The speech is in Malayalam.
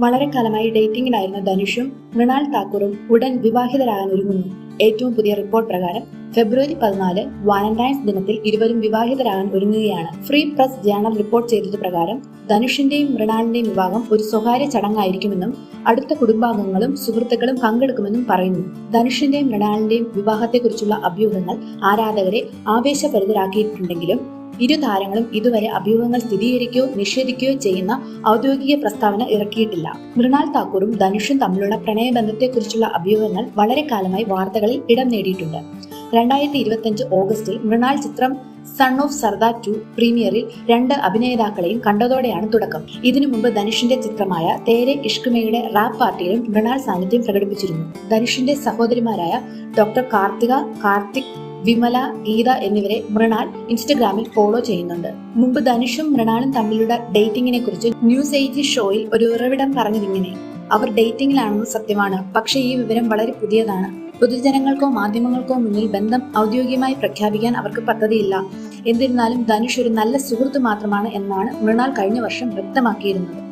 വളരെ കാലമായി ഡേറ്റിംഗിലായിരുന്ന ധനുഷും മൃണാൾ താക്കൂറും ഉടൻ വിവാഹിതരാകാൻ ഒരുങ്ങുന്നു ഏറ്റവും പുതിയ റിപ്പോർട്ട് പ്രകാരം ഫെബ്രുവരി പതിനാല് വാലന്റൈൻസ് ദിനത്തിൽ ഇരുവരും വിവാഹിതരാകാൻ ഒരുങ്ങുകയാണ്. ഫ്രീ പ്രസ് ജേണൽ റിപ്പോർട്ട് ചെയ്തത് പ്രകാരം ധനുഷിന്റെയും മൃണാളിന്റെയും വിവാഹം ഒരു സ്വകാര്യ ചടങ്ങായിരിക്കുമെന്നും അടുത്ത കുടുംബാംഗങ്ങളും സുഹൃത്തുക്കളും പങ്കെടുക്കുമെന്നും പറയുന്നു. ധനുഷിന്റെയും മൃണാളിന്റെയും വിവാഹത്തെക്കുറിച്ചുള്ള അഭ്യൂഹങ്ങൾ ആരാധകരെ ആവേശഭരിതരാക്കിയിട്ടുണ്ടെങ്കിലും ഇരു താരങ്ങളും ഇതുവരെ അഭ്യൂഹങ്ങൾ സ്ഥിരീകരിക്കുകയോ നിഷേധിക്കുകയോ ചെയ്യുന്ന ഔദ്യോഗിക പ്രസ്താവന ഇറക്കിയിട്ടില്ല. മൃണാൽ താക്കൂറും ധനുഷും തമ്മിലുള്ള പ്രണയബന്ധത്തെക്കുറിച്ചുള്ള അഭ്യൂഹങ്ങൾ വളരെ കാലമായി വാർത്തകളിൽ ഇടം നേടിയിട്ടുണ്ട്. രണ്ടായിരത്തി ഇരുപത്തിയഞ്ച് ഓഗസ്റ്റിൽ മൃണാൾ ചിത്രം സൺ ഓഫ് സർദാർ ടു പ്രീമിയറിൽ രണ്ട് അഭിനേതാക്കളെയും കണ്ടതോടെയാണ് തുടക്കം. ഇതിനു മുമ്പ് ധനുഷിന്റെ ചിത്രമായ തേരെ ഇഷ്കുമയുടെ റാപ്പ് പാർട്ടിയിലും മൃണാൾ സാന്നിധ്യം പ്രകടിപ്പിച്ചിരുന്നു. ധനുഷിന്റെ സഹോദരിമാരായ ഡോക്ടർ കാർത്തിക കാർത്തിക് വിമല ഗീത എന്നിവരെ മൃണാൾ ഇൻസ്റ്റഗ്രാമിൽ ഫോളോ ചെയ്യുന്നുണ്ട്. മുമ്പ് ധനുഷും മൃണാളും തമ്മിലുള്ള ഡേറ്റിംഗിനെ കുറിച്ച് ന്യൂസ് എയ്റ്റി ഷോയിൽ ഒരു ഉറവിടം പറഞ്ഞതിങ്ങനെ. അവർ ഡേറ്റിംഗിലാണെന്ന് സത്യമാണ്. പക്ഷേ ഈ വിവരം വളരെ പുതിയതാണ്. പൊതുജനങ്ങൾക്കോ മാധ്യമങ്ങൾക്കോ മുന്നിൽ ബന്ധം ഔദ്യോഗികമായി പ്രഖ്യാപിക്കാൻ അവർക്ക് പദ്ധതിയില്ല. എന്നിരുന്നാലും ധനുഷ് ഒരു നല്ല സുഹൃത്ത് മാത്രമാണ് എന്നാണ് മൃണാൾ കഴിഞ്ഞ വർഷം വ്യക്തമാക്കിയിരുന്നത്.